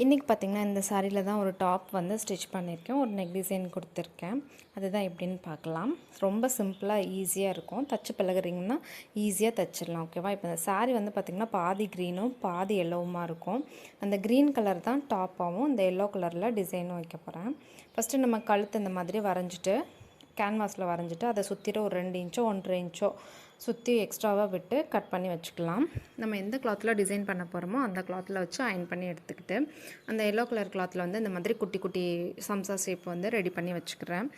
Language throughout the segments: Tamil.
இன்றைக்கி பார்த்திங்கன்னா இந்த சாரியில் தான் ஒரு டாப் வந்து ஸ்டிச் பண்ணியிருக்கேன். ஒரு நெக் டிசைன் கொடுத்துருக்கேன். அதுதான் எப்படின்னு பார்க்கலாம். ரொம்ப சிம்பிளாக ஈஸியாக இருக்கும். தச்சு பழகுறீங்கன்னா ஈஸியாக தச்சிடலாம் ஓகேவா இப்போ இந்த சாரீ வந்து பார்த்திங்கன்னா பாதி க்ரீனும் பாதி எல்லோவுமாக இருக்கும். அந்த க்ரீன் கலர் தான் டாப்பாகவும் இந்த எல்லோ கலரில் டிசைனும் வைக்க போகிறேன் ஃபஸ்ட்டு நம்ம கழுத்து இந்த மாதிரி வரைஞ்சிட்டு கேன்வாஸில் வரைஞ்சிட்டு அதை சுற்றிட்டு ஒரு ரெண்டு இன்ச்சோ ஒன்றரை இன்ச்சோ சுற்றி எக்ஸ்ட்ராவாக விட்டு கட் பண்ணி வச்சுக்கலாம். நம்ம எந்த கிளாத்தில் டிசைன் பண்ண போகிறோமோ அந்த கிளாத்தில் வச்சு அயன் பண்ணி எடுத்துக்கிட்டு அந்த எல்லோ கலர் கிளாத்தில் வந்து இந்த மாதிரி குட்டி குட்டி சம்சா ஷேப் வந்து ரெடி பண்ணி வச்சுக்கிறேன்.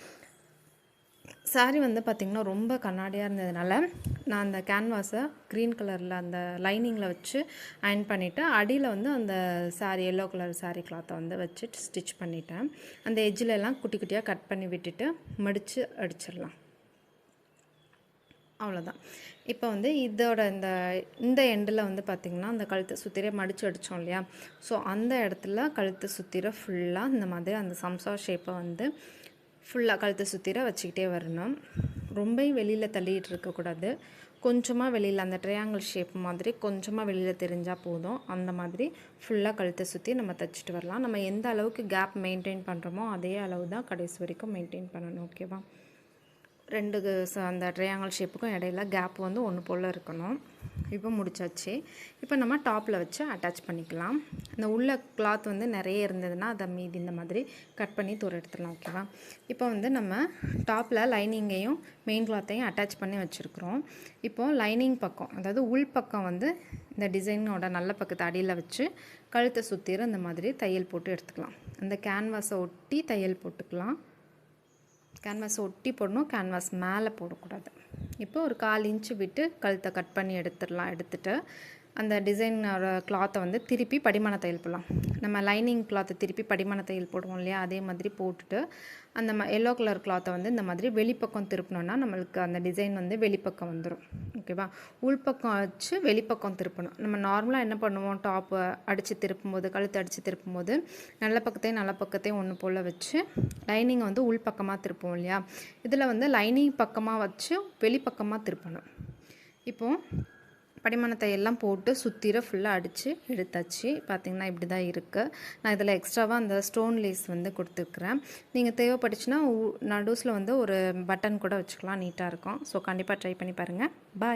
சாரீ வந்து பார்த்திங்கன்னா ரொம்ப கண்ணாடியாக இருந்ததுனால நான் அந்த கேன்வாஸை க்ரீன் கலரில் அந்த லைனிங்கில் வச்சு அயன் பண்ணிவிட்டு அடியில் வந்து அந்த சாரீ எல்லோ கலர் சாரீ கிளாத்தை வந்து வச்சு ஸ்டிச் பண்ணிட்டேன். அந்த எஜ்ஜில் எல்லாம் குட்டி குட்டியாக கட் பண்ணி விட்டுட்டு மடித்து அடிச்சிடலாம். அவ்வளோதான் இப்போ வந்து இதோட இந்த இந்த எண்டில் வந்து பார்த்திங்கன்னா அந்த கழுத்தை சுற்றிரே மடித்து அடித்தோம் இல்லையா? ஸோ அந்த இடத்துல கழுத்தை சுற்றிர ஃபுல்லாக இந்த மாதிரி அந்த சம்சா ஷேப்பை வந்து ஃபுல்லாக கழுத்தை சுற்றிர வச்சுக்கிட்டே வரணும். ரொம்ப வெளியில் தள்ளிகிட்டு இருக்கக்கூடாது கொஞ்சமாக வெளியில் அந்த ட்ரையாங்கிள் ஷேப் மாதிரி கொஞ்சமாக வெளியில் தெரிஞ்சால் போதும். அந்த மாதிரி ஃபுல்லாக கழுத்தை சுற்றி நம்ம தைச்சிட்டு வரலாம். நம்ம எந்த அளவுக்கு கேப் மெயின்டைன் பண்ணுறோமோ அதே அளவு தான் கடைசி வரைக்கும் மெயின்டைன் பண்ணணும் ஓகேவா ரெண்டு அந்த ட்ரையாங்கிள் ஷேப்புக்கும் இடையில கேப் வந்து ஒன்று போல் இருக்கணும். இப்போ முடிச்சாச்சு. இப்போ நம்ம டாப்பில் வச்சு அட்டாச் பண்ணிக்கலாம். இந்த உள்ள கிளாத் வந்து நிறைய இருந்ததுன்னா அதை மீதி இந்த மாதிரி கட் பண்ணி தூர எடுத்துடலாம் ஓகேவா இப்போ வந்து நம்ம டாப்பில் லைனிங்கையும் மெயின் கிளாத்தையும் அட்டாச் பண்ணி வச்சுருக்குறோம். இப்போது லைனிங் பக்கம் அதாவது உள் பக்கம் வந்து இந்த டிசைனோட நல்ல பக்கத்தை அடியில் வச்சு கழுத்தை சுற்றிற இந்த மாதிரி தையல் போட்டு எடுத்துக்கலாம். அந்த கேன்வாஸை ஒட்டி தையல் போட்டுக்கலாம். கேன்வாஸ் ஒட்டி போடணும். கேன்வாஸ் மேலே போடக்கூடாது. இப்போ ஒரு கால் இன்ச்சு விட்டு கழுத்தை கட் பண்ணி எடுத்துடலாம் எடுத்துகிட்டு அந்த டிசைனோட கிளாத்தை வந்து திருப்பி படிமான தையல் போடலாம். நம்ம லைனிங் கிளாத்தை திருப்பி படிமான தையல் போடுவோம் இல்லையா? அதே மாதிரி போட்டுட்டு அந்த ம எல்லோ கலர் கிளாத்தை வந்து இந்த மாதிரி வெளிப்பக்கம் திருப்பினோன்னா நம்மளுக்கு அந்த டிசைன் வந்து வெளிப்பக்கம் வந்துடும் ஓகேவா உள்பக்கம் வச்சு வெளிப்பக்கம் திருப்பணும். நம்ம நார்மலாக என்ன பண்ணுவோம்? டாப்பு அடித்து திருப்பும்போது கழுத்து அடித்து திருப்பும்போது நல்ல பக்கத்தையும் நல்ல பக்கத்தையும் ஒன்று போல் வச்சு லைனிங்கை வந்து உள்பக்கமாக திருப்போம் இல்லையா? இதில் வந்து லைனிங் பக்கமாக வச்சு வெளிப்பக்கமாக திருப்பணும். இப்போது படிமானத்தை எல்லாம் போட்டு சுற்றிர ஃபுல்லாக அடித்து எடுத்தாச்சு. பார்த்திங்கன்னா இப்படி தான் இருக்குது நான் இதில் எக்ஸ்ட்ராவாக அந்த ஸ்டோன் லேஸ் வந்து கொடுத்துருக்குறேன். நீங்கள் தேவைப்பட்டுச்சுன்னா நடுஸில் வந்து ஒரு பட்டன் கூட வச்சுக்கலாம். நீட்டாக இருக்கும். ஸோ கண்டிப்பாக ட்ரை பண்ணி பாருங்கள் பாய்